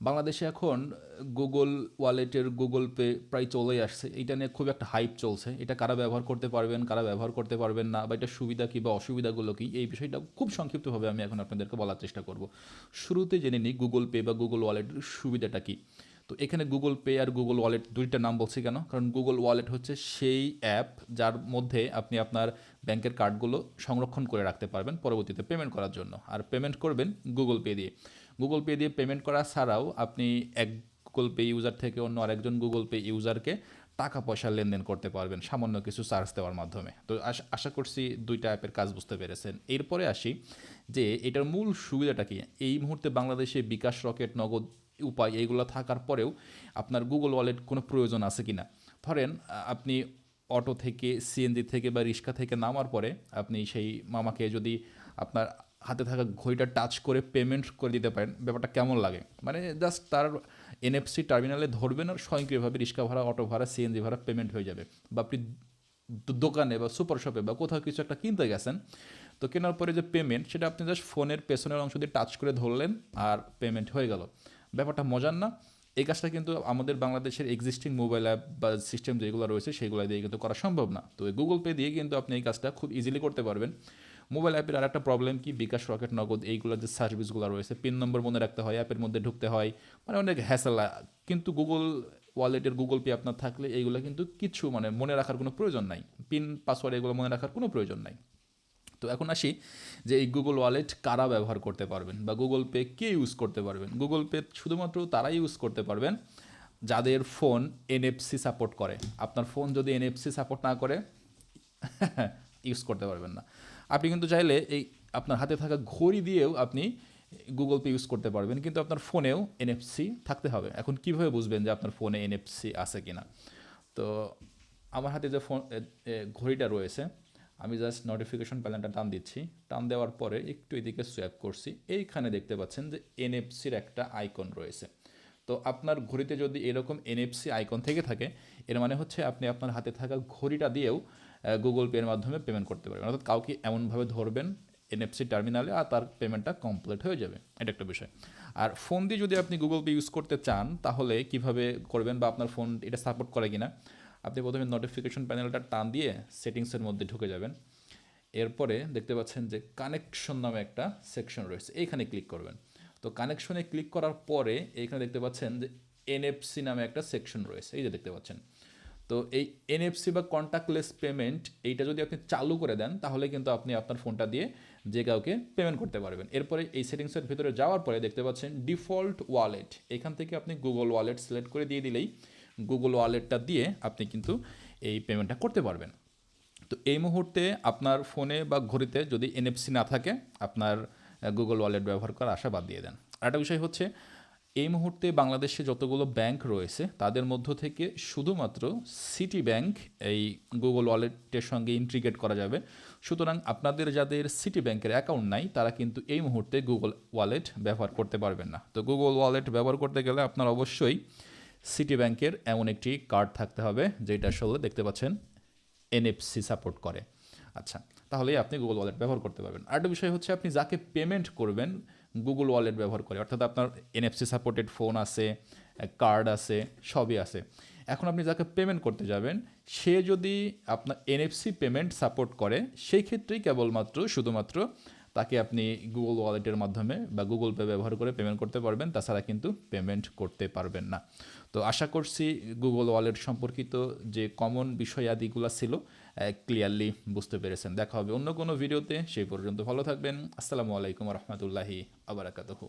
বাংলাদেশে এখন গুগল ওয়ালেটের গুগল পে প্রায় চলেই আসছে। এটা নিয়ে খুব একটা হাইপ চলছে। এটা কারা ব্যবহার করতে পারবেন, কারা ব্যবহার করতে পারবেন না, বা এটা সুবিধা কী বা অসুবিধাগুলো কী, এই বিষয়টা খুব সংক্ষিপ্তভাবে আমি এখন আপনাদেরকে বলার চেষ্টা করব। শুরুতে জেনে নিই গুগল পে বা গুগল ওয়ালেটের সুবিধাটা কী। তো এখানে গুগল পে আর গুগল ওয়ালেট দুইটা নাম বলছি কেন? কারণ গুগল ওয়ালেট হচ্ছে সেই অ্যাপ যার মধ্যে আপনি আপনার ব্যাংকের কার্ডগুলো সংরক্ষণ করে রাখতে পারবেন পরবর্তীতে পেমেন্ট করার জন্য। আর পেমেন্ট করবেন গুগল পে দিয়ে। গুগল পে দিয়ে পেমেন্ট করা ছাড়াও আপনি এক গুগল পে ইউজার থেকে অন্য আরেকজন গুগল পে ইউজারকে টাকা পয়সা লেনদেন করতে পারবেন, সামান্য কিছু চার্জ দেওয়ার মাধ্যমে। তো আশা- করছি দুইটা অ্যাপের কাজ বুঝতে পেরেছেন। এরপরে আসি যে এটার মূল সুবিধাটা কি? এই মুহূর্তে বাংলাদেশে বিকাশ, রকেট, নগদ উপায় এইগুলো থাকার পরেও আপনার গুগল ওয়ালেট কোনো প্রয়োজন আছে কি না ধরেন আপনি অটো থেকে সিএনজি থেকে বা রিক্সা থেকে নামার পরে আপনি সেই মামাকে যদি আপনার হাতে থাকা ঘড়িটা টাচ করে পেমেন্ট করে দিতে পারেন। ব্যাপারটা কেমন লাগে? মানে জাস্ট তার এনএফসি টার্মিনালে ধরবেন আর স্বয়ংক্রিয়ভাবে রিক্সা ভাড়া অটো ভাড়া সিএনজি ভাড়া পেমেন্ট হয়ে যাবে। বা আপনি দোকানে বা সুপার শপে বা কোথাও কিছু একটা কিনতে গেছেন, তো কেনার পরে যে পেমেন্ট সেটা আপনি জাস্ট ফোনের পেছনের অংশ দিয়ে টাচ করে ধরলেন আর পেমেন্ট হয়ে গেল। ব্যাপারটা মজার না? এই কাজটা কিন্তু আমাদের বাংলাদেশের এক্সিস্টিং মোবাইল অ্যাপ বা সিস্টেম যেগুলো রয়েছে, সেগুলো দিয়ে কিন্তু করা সম্ভব না। তো গুগল পে দিয়ে কিন্তু আপনি এই কাজটা খুব ইজিলি করতে পারবেন। মোবাইল অ্যাপের আর একটা প্রবলেম কি? বিকাশ রকেট নগদ, এইগুলো যে সার্ভিসগুলো রয়েছে পিন নম্বর মনে রাখতে হয় অ্যাপের মধ্যে ঢুকতে হয় মানে অনেক হ্যাসেল কিন্তু গুগল ওয়ালেটের গুগল পে আপনার থাকলে এইগুলো কিন্তু কিছু মানে মনে রাখার কোনো প্রয়োজন নাই। পিন পাসওয়ার্ড এগুলো মনে রাখার কোনো প্রয়োজন নাই। তো এখন আসি যে এই গুগল ওয়ালেট কারা ব্যবহার করতে পারবেন বা গুগল পে কে ইউজ করতে পারবেন? গুগল পে শুধুমাত্র তারাই ইউজ করতে পারবেন যাদের ফোন এনএফসি সাপোর্ট করে। আপনার ফোন যদি এনএফসি সাপোর্ট না করে ইউজ করতে পারবেন না। আপনি কিন্তু চাইলে এই আপনার হাতে থাকা ঘড়ি দিয়েও আপনি গুগল পে ইউজ করতে পারবেন, কিন্তু আপনার ফোনেও এনএফসি থাকতে হবে। এখন কীভাবে বুঝবেন যে আপনার ফোনে এনএফসি আছে কিনা? তো আমার হাতে যে ফোন ঘড়িটা রয়েছে, আমি জাস্ট নোটিফিকেশন প্যানেলটা টান দিচ্ছি। টান দেওয়ার পরে একটু এদিকে সোয়াপ করছি। এইখানে দেখতে পাচ্ছেন যে এনএফসির একটা আইকন রয়েছে। তো আপনার ঘড়িতে যদি এরকম এনএফসি আইকন থেকে থাকে, এর মানে হচ্ছে আপনি আপনার হাতে থাকা ঘড়িটা দিয়েও গুগল পের মাধ্যমে পেমেন্ট করতে পারবেন। অর্থাৎ কাউকে এমনভাবে ধরবেন এনএফসি টার্মিনালে আর তার পেমেন্টটা কমপ্লিট হয়ে যাবে। এটা একটা বিষয়। আর ফোন দিয়ে যদি আপনি গুগল পে ইউজ করতে চান, তাহলে কীভাবে করবেন বা আপনার ফোন এটা সাপোর্ট করে কিনা? আপনি প্রথমে নোটিফিকেশন প্যানেলটা টান দিয়ে সেটিংসের মধ্যে ঢুকে যাবেন। এরপরে দেখতে পাচ্ছেন যে কানেকশন নামে একটা সেকশন রয়েছে। এইখানে ক্লিক করবেন। তো কানেকশনে ক্লিক করার পরে এইখানে দেখতে পাচ্ছেন যে এনএফসি নামে একটা সেকশন রয়েছে। এই যে দেখতে পাচ্ছেন। তো এই এনএফসি বা কন্ট্যাক্টলেস পেমেন্ট এইটা যদি আপনি চালু করে দেন, তাহলে কিন্তু আপনি আপনার ফোনটা দিয়ে যে কাউকে পেমেন্ট করতে পারবেন। এরপরে এই সেটিংসের ভিতরে যাওয়ার পরে দেখতে পাচ্ছেন ডিফল্ট ওয়ালেট এখান থেকে আপনি গুগল ওয়ালেট সিলেক্ট করে দিয়ে দিলেই গুগল ওয়ালেটটা দিয়ে আপনি কিন্তু এই পেমেন্টটা করতে পারবেন। তো এই মুহূর্তে আপনার ফোনে বা ঘড়িতে যদি এনএফসি না থাকে, আপনার গুগল ওয়ালেট ব্যবহার করার আশা বাদ দিয়ে দেন। আরেকটা বিষয় হচ্ছে এই মুহূর্তে বাংলাদেশে যতগুলো ব্যাংক রয়েছে, তাদের মধ্য থেকে শুধুমাত্র সিটি ব্যাংক এই গুগল ওয়ালেটের সঙ্গে ইন্ট্রিগেট করা যাবে। সুতরাং আপনাদের যাদের সিটি ব্যাংকের অ্যাকাউন্ট নাই, তারা কিন্তু এই মুহূর্তে গুগল ওয়ালেট ব্যবহার করতে পারবেন না। তো গুগল ওয়ালেট ব্যবহার করতে গেলে আপনার অবশ্যই সিটি ব্যাংকের এমন একটি কার্ড থাকতে হবে, যেটা আসলে দেখতে পাচ্ছেন এনএফসি সাপোর্ট করে। আচ্ছা তাহলেই আপনি গুগল ওয়ালেট ব্যবহার করতে পারবেন। আরেকটা বিষয় হচ্ছে, আপনি যাকে পেমেন্ট করবেন গুগল ওয়ালেট ব্যবহার করে। অর্থাৎ আপনার এনএফসি সাপোর্টেড ফোন আছে কার্ড আছে, সবই আছে। এখন আপনি যাকে পেমেন্ট করতে যাবেন, সে যদি আপনার এনএফসি পেমেন্ট সাপোর্ট করে, সেই ক্ষেত্রেই কেবলমাত্র, শুধুমাত্র তাকে আপনি গুগল ওয়ালেটের মাধ্যমে বা গুগল পে ব্যবহার করে পেমেন্ট করতে পারবেন, তাছাড়া কিন্তু পেমেন্ট করতে পারবেন না। তো আশা করছি গুগল ওয়ালেট সম্পর্কিত যে কমন বিষয়াদিগুলো ছিল ক্লিয়ারলি বুঝতে পেরেছেন। দেখা হবে অন্য কোনো ভিডিওতে সেই পর্যন্ত ভালো থাকবেন। আসসালামু আলাইকুম রহমতুল্লাহি আবরাকাতহু